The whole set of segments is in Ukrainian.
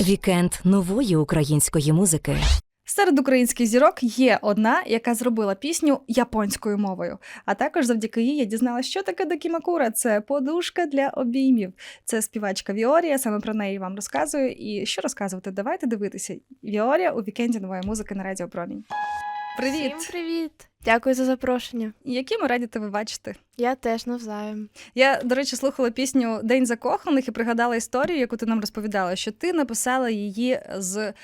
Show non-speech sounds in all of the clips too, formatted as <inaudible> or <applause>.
Вікенд нової української музики. Серед українських зірок є одна, яка зробила пісню японською мовою. А також завдяки їй я дізналася, що таке Докімакура. Це подушка для обіймів. Це співачка Віорія. Саме про неї вам розказую. І що розказувати? Давайте дивитися. Віорія у вікенді нової музики на Радіо Промінь. Привіт! Всім привіт! Дякую за запрошення. Які ми раді тебе бачити? Я теж навзаєм. Я, до речі, слухала пісню День закоханих і пригадала історію, яку ти нам розповідала, що ти написала її з е,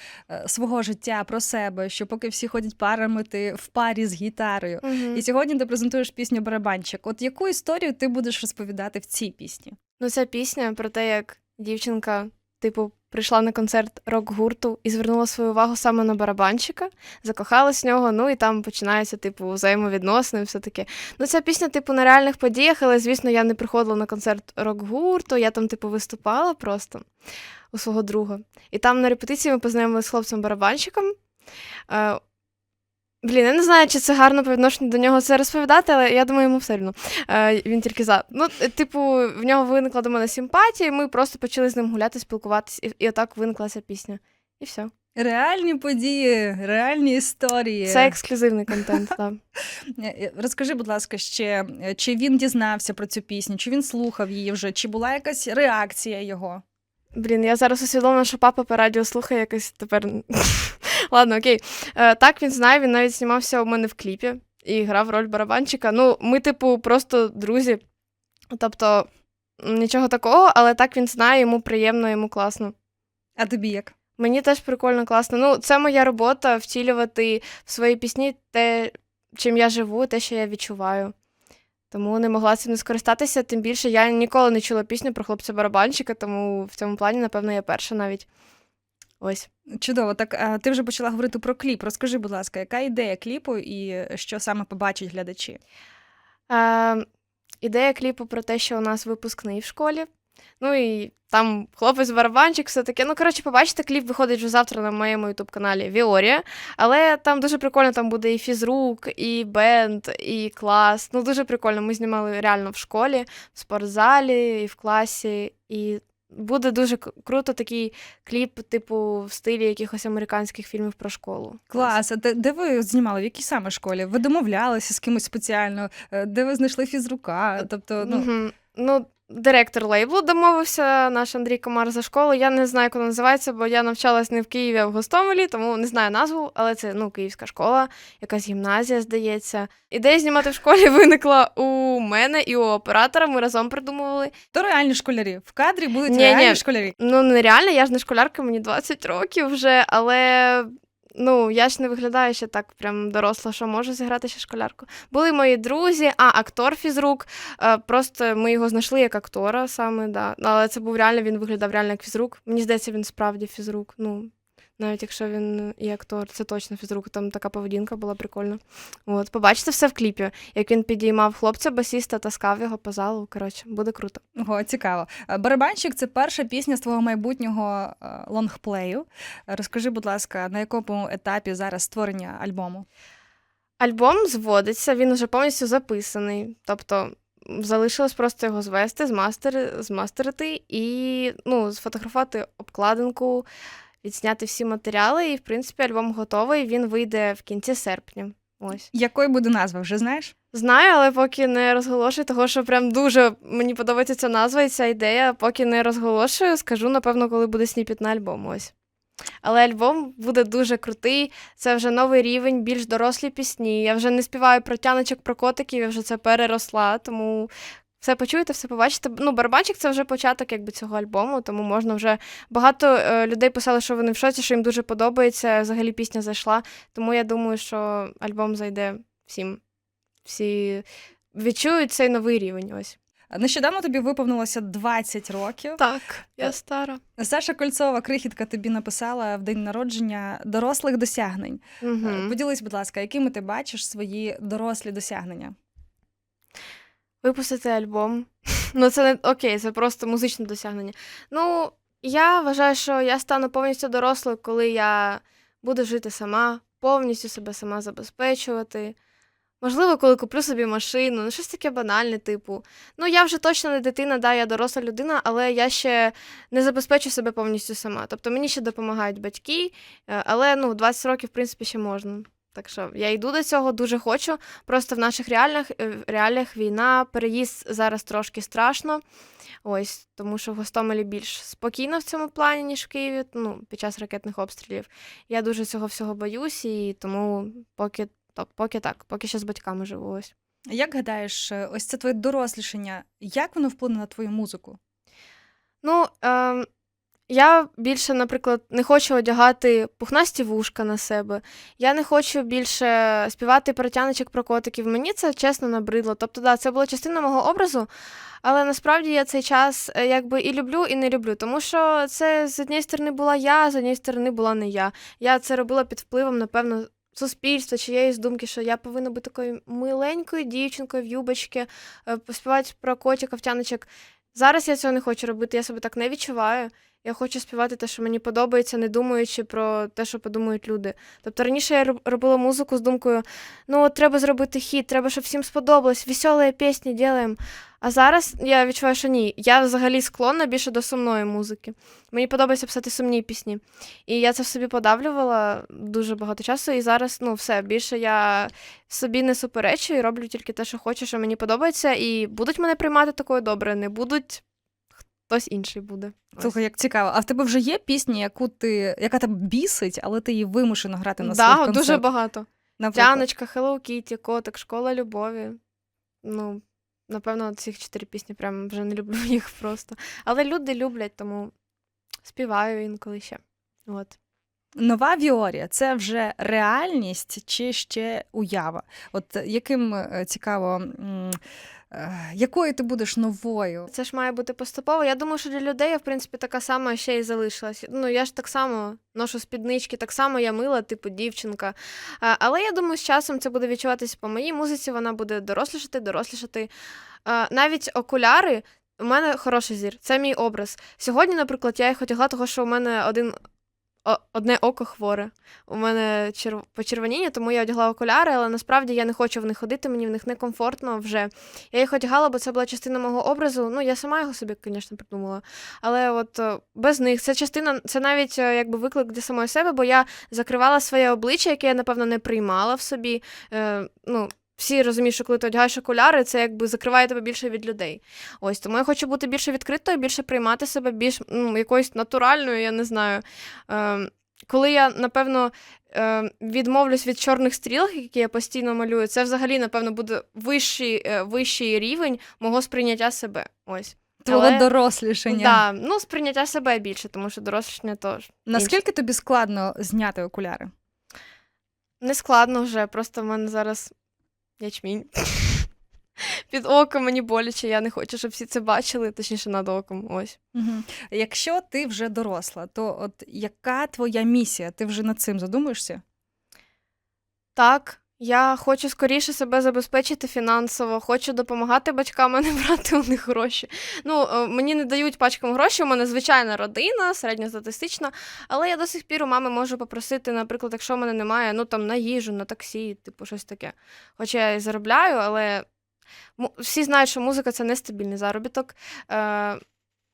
свого життя про себе, що поки всі ходять парами, ти в парі з гітарою. Угу. І сьогодні ти презентуєш пісню Барабанчик. От яку історію ти будеш розповідати в цій пісні? Ну, це пісня про те, як дівчинка, типу, прийшла на концерт рок-гурту і звернула свою увагу саме на барабанщика, закохалась в нього, ну і там починається, типу, взаємовідносини, все таке. Ну, ця пісня, типу, на реальних подіях, але, звісно, я не приходила на концерт рок-гурту, я там, типу, виступала просто у свого друга. І там на репетиції ми познайомилися з хлопцем-барабанщиком. Блін, я не знаю, чи це гарно по відношенню до нього це розповідати, але я думаю, йому все одно. Е, він тільки за. Ну, е, типу, в нього виникла до мене симпатія, і ми просто почали з ним гуляти, спілкуватись, і, і отак виникла ця пісня. І все. Реальні події, реальні історії. Це ексклюзивний контент, <laughs> так. Е, Розкажи, будь ласка, ще е, чи він дізнався про цю пісню, чи він слухав її вже, чи була якась реакція його? Блін, я зараз усвідомлена, що папа по радіо слухає якось тепер. Ладно, окей. Е, так, він знає, він навіть знімався у мене в кліпі і грав роль барабанчика. Ну, ми, типу, просто друзі. Тобто, нічого такого, але так він знає, йому приємно, йому класно. А тобі як? Мені теж прикольно, класно. Ну, це моя робота втілювати в свої пісні те, чим я живу, те, що я відчуваю. Тому не могла цим не скористатися. Тим більше я ніколи не чула пісню про хлопця-барабанщика, тому в цьому плані, напевно, я перша навіть. Ось. Чудово, так ти вже почала говорити про кліп. Розкажи, будь ласка, яка ідея кліпу і що саме побачать глядачі? Е, ідея кліпу про те, що у нас випускний в школі. Ну і там хлопець-барабанчик, все таке. Ну, коротше, побачите, кліп виходить вже завтра на моєму ютуб-каналі Віорія. Але там дуже прикольно, там буде і фізрук, і бенд, і клас. Ну, дуже прикольно. Ми знімали реально в школі, в спортзалі, і в класі. І буде дуже круто такий кліп, типу, в стилі якихось американських фільмів про школу. Клас, а де, де ви знімали? В якій саме школі? Ви домовлялися з кимось спеціально? Е, Де ви знайшли фізрука? Тобто, ну Угу. ну директор лейблу домовився, наш Андрій Комар за школу. Я не знаю, як вона називається, бо я навчалась не в Києві, а в Гостомелі, тому не знаю назву, але це ну, київська школа, якась гімназія, здається. Ідея знімати в школі <laughs> виникла у мене і у оператора. Ми разом придумували. то реальні школярі. В кадрі будуть Ні-ні. школярі. Ну, нереально, я ж не школярка, мені 20 років вже, але. Ну, я ж не виглядаю ще так прям доросла, що можу зіграти ще школярку. Були мої друзі, а актор фізрук. Е, просто ми його знайшли як актора саме, да. Але це був реально, він виглядав реально як фізрук. Мені здається, він справді фізрук. Ну, навіть якщо він і актор, це точно фізрук. Там така поведінка була прикольна. От, побачите все в кліпі, як він підіймав хлопця, басіста, таскав його по залу. Коротше, буде круто. Ого, цікаво. Е, Барабанщик це перша пісня з твого майбутнього е, лонгплею. Розкажи, будь ласка, на якому етапі зараз створення альбому? Альбом зводиться, він вже повністю записаний. Тобто залишилось просто його звести, змастери, змастерити і ну, сфотографувати обкладинку, відзняти всі матеріали. І, в принципі, альбом готовий. Він вийде в кінці серпня. Ось. Якою буде назва, вже знаєш? Знаю, але поки не розголошую, того що прям дуже мені подобається ця назва і ця ідея. Поки не розголошую, скажу, напевно, коли буде сніпіт на альбом. Ось. Але альбом буде дуже крутий. Це вже новий рівень, більш дорослі пісні. Я вже не співаю про тяночок, про котиків, я вже це переросла, тому все почуєте, все побачите. Ну, барабанчик це вже початок якби, цього альбому, тому можна вже багато е, людей писали, що вони в шоці, що їм дуже подобається. Взагалі пісня зайшла. Тому я думаю, що альбом зайде всім. Всі відчують цей новий рівень. Ось. Нещодавно тобі виповнилося 20 років. Так, я я стара. Саша Кольцова, крихітка, тобі написала в день народження дорослих досягнень. Е, Угу. Поділись, будь ласка, якими ти бачиш свої дорослі досягнення? Випустити альбом. <laughs> Ну, це не окей, це просто музичне досягнення. Ну, я вважаю, що я стану повністю дорослою, коли я буду жити сама, повністю себе сама забезпечувати. Можливо, коли куплю собі машину, ну щось таке банальне, типу. Ну, я вже точно не дитина, да, я доросла людина, але я ще не забезпечу себе повністю сама. Тобто мені ще допомагають батьки, е, але ну, 20 років, в принципі, ще можна. Так що я йду до цього, дуже хочу. Просто в наших реаліях, е, реаліях війна, переїзд зараз трошки страшно. Ось, тому що в Гостомелі більш спокійно в цьому плані, ніж в Києві, ну, під час ракетних обстрілів. Я дуже цього всього боюсь, і тому поки, то, поки так, поки ще з батьками живу. Ось. Як гадаєш, е, ось це твоє дорослішання, як воно вплине на твою музику? Ну, ем, я більше, наприклад, не хочу одягати пухнасті вушка на себе. Я не хочу більше співати про тяночок про котиків. Мені це чесно набридло. Тобто, да, це була частина мого образу, але насправді я цей час е, якби і люблю, і не люблю. Тому що це з однієї сторони була я, з однієї сторони була не я. Я це робила під впливом, напевно. Суспільства, чиєїсь думки, що я повинна бути такою миленькою дівчинкою в юбочці, е, поспівати про котиків, тяночок. Зараз я цього не хочу робити, я себе так не відчуваю. Я хочу співати те, що мені подобається, не думаючи про те, що подумають люди. Тобто раніше я робила музику з думкою: ну, от треба зробити хіт, треба, щоб всім сподобалось, веселі пісні ділаємо. А зараз я відчуваю, що ні. Я взагалі склонна більше до сумної музики. Мені подобається писати сумні пісні. І я це в собі подавлювала дуже багато часу. І зараз, ну, все, більше я собі не суперечу і роблю тільки те, що хочу, що мені подобається. І будуть мене приймати такою добре, не будуть. Хтось інший буде. Слухай, як цікаво. А в тебе вже є пісня, яку ти, яка тебе бісить, але ти її вимушено грати на своїх концертах? дуже багато. Наприклад? Тяночка, Hello Kitty, Котик, Школа любові. Ну, напевно, цих чотири пісні прям вже не люблю їх просто. Але люди люблять, тому співаю інколи ще. От. Нова Віорія це вже реальність чи ще уява? От яким е, цікаво, якою ти будеш новою? Це ж має бути поступово. Я думаю, що для людей я, в принципі, така сама ще й залишилась. Ну, я ж так само ношу спіднички, так само я мила, типу дівчинка. Але я думаю, з часом це буде відчуватися по моїй музиці, вона буде дорослішати, дорослішати. Навіть окуляри. У мене хороший зір, це мій образ. Сьогодні, наприклад, я їх одягла, того, що у мене один, одне око хворе. У мене черв... почервоніння, тому я одягла окуляри, але насправді я не хочу в них ходити, мені в них некомфортно вже. Я їх одягала, бо це була частина мого образу. Ну, я сама його собі, звісно, придумала. Але от е, без них це частина, це навіть е, якби виклик для самої себе, бо я закривала своє обличчя, яке я, напевно, не приймала в собі. Е, ну, всі розуміють, що коли ти одягаєш окуляри, це якби закриває тебе більше від людей. Ось тому я хочу бути більше відкритою, більше приймати себе, більш ну, якоюсь натуральною, я не знаю. Е, коли я, напевно, е, відмовлюсь від чорних стрілок, які я постійно малюю, це взагалі, напевно, буде вищий, е, вищий рівень мого сприйняття себе. Ось. Твого Але- дорослішання. Да, ну, сприйняття себе більше, тому що дорослішання теж. Наскільки тобі складно зняти окуляри? Не складно вже, просто в мене зараз ячмінь. <laughs> Під оком мені боляче, я не хочу, щоб всі це бачили, точніше над оком. Ось. Угу. Якщо ти вже доросла, то от яка твоя місія? Ти вже над цим задумуєшся? Так, я хочу скоріше себе забезпечити фінансово, хочу допомагати батькам, а не <laughs> брати у них гроші. Ну, е, мені не дають пачкам гроші, у мене звичайна родина, середньостатистична, але я до сих пір у мами можу попросити, наприклад, якщо в мене немає, ну там на їжу, на таксі, типу щось таке. Хоча я і заробляю, але всі знають, що музика це нестабільний заробіток. Е,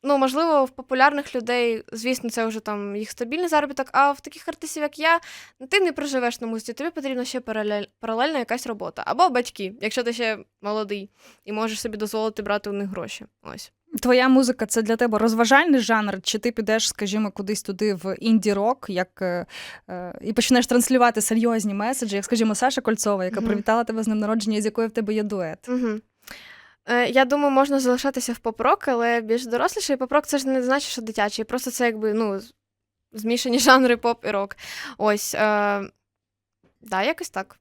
Ну, можливо, в популярних людей, звісно, це вже там їх стабільний заробіток, а в таких артистів, як я, ти не проживеш на музиці, тобі потрібна ще паралель, паралельна якась робота. Або батьки, якщо ти ще молодий і можеш собі дозволити брати у них гроші. Ось. Твоя музика це для тебе розважальний жанр, чи ти підеш, скажімо, кудись туди в інді-рок, як е, е, і почнеш транслювати серйозні меседжі, як, скажімо, Саша Кольцова, яка Мгм. привітала тебе з ним народження, з якою в тебе є дует. Угу. Я думаю, можна залишатися в поп-рок, але більш доросліший поп-рок це ж не значить, що дитячий. Просто це якби ну, змішані <laughs> жанри поп і рок. Ось. Е, да, якось так.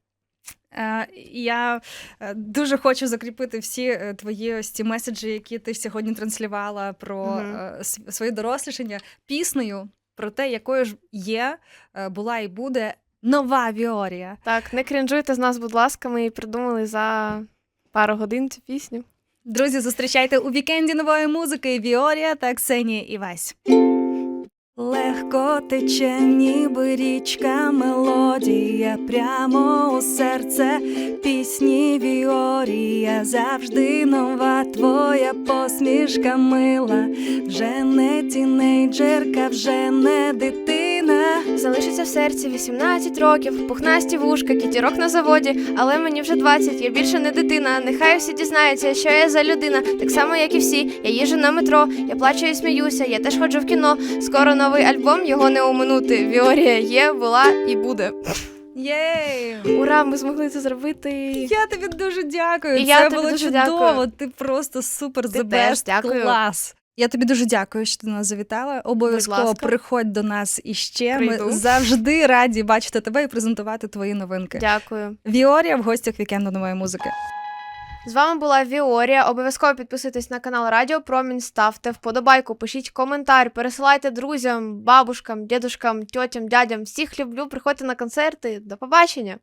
Е, Я е, дуже хочу закріпити всі е, твої ось ці меседжі, які ти сьогодні транслювала про е, своє дорослішання піснею, про те, якою ж є, е, була і буде нова Віорія. Так, не крінжуйте з нас, будь ласка, ми її придумали за пару годин цю пісню. Друзі, зустрічайте у вікенді нової музики Віорія та Ксенія Івась. Легко тече, ніби річка мелодія, прямо у серце пісні Віорія, завжди нова твоя посмішка мила, вже не тінейджерка, вже не дитина. Залишиться в серці 18 років, пухнасті вушка, кітірок на заводі, але мені вже 20, я більше не дитина. Нехай всі дізнаються, що я за людина, так само, як і всі. Я їжу на метро, я плачу і сміюся, я теж ходжу в кіно. Скоро новий альбом, його не оминути. Віорія є, була і буде. Єй! Ура, ми змогли це зробити. Я тобі дуже дякую. І Це я тобі було дуже чудово. дякую. Ти просто супер Ти the теж дякую. Клас. Я тобі дуже дякую, що ти нас завітала. Обов'язково приходь до нас іще. Прийду. Ми завжди раді бачити тебе і презентувати твої новинки. Дякую. Віорія в гостях вікенду нової музики. З вами була Віорія. Обов'язково підписуйтесь на канал Радіо Промінь, ставте вподобайку, пишіть коментар, пересилайте друзям, бабушкам, дідушкам, тьотям, дядям. Всіх люблю. Приходьте на концерти. До побачення.